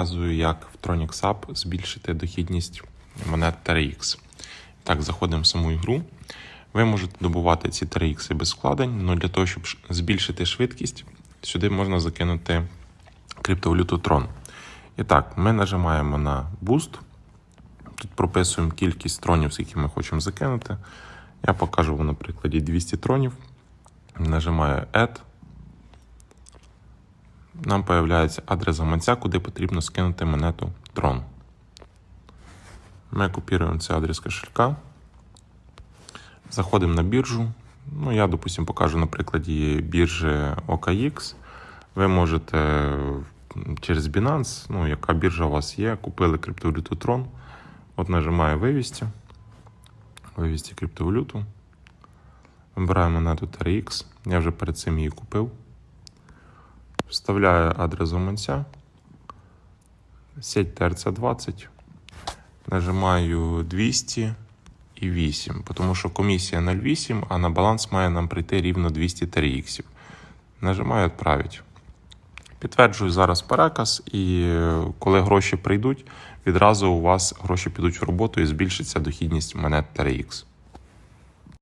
показую, як в Tronic Sub збільшити дохідність монет TRX. Так, заходимо в саму ігру. Ви можете добувати ці 3X без вкладень, але для того, щоб збільшити швидкість, сюди можна закинути криптовалюту Tron. І так, ми нажимаємо на Boost. Тут прописуємо кількість тронів, скільки ми хочемо закинути. Я покажу вам на прикладі 200 тронів. Нажимаю Add. Нам появляється адрес гаманця, куди потрібно скинути монету Tron. Ми копіруємо цей адрес кошелька. Заходимо на біржу. Ну, я, допустим, покажу на прикладі біржі OKX. Ви можете через Binance, ну, яка біржа у вас є, купили криптовалюту Tron. От нажимаю вивести. Вивести криптовалюту. Вибираю монету TRX. Я вже перед цим її купив. Вставляю адрес гаманця. Сеть TRC20. Нажимаю 200 і 8, тому що комісія 0,8, а на баланс має нам прийти рівно 200 TRX. Нажимаю «Отправить». Підтверджую зараз переказ, і е, коли гроші прийдуть, відразу у вас гроші підуть в роботу і збільшиться дохідність монет TRX.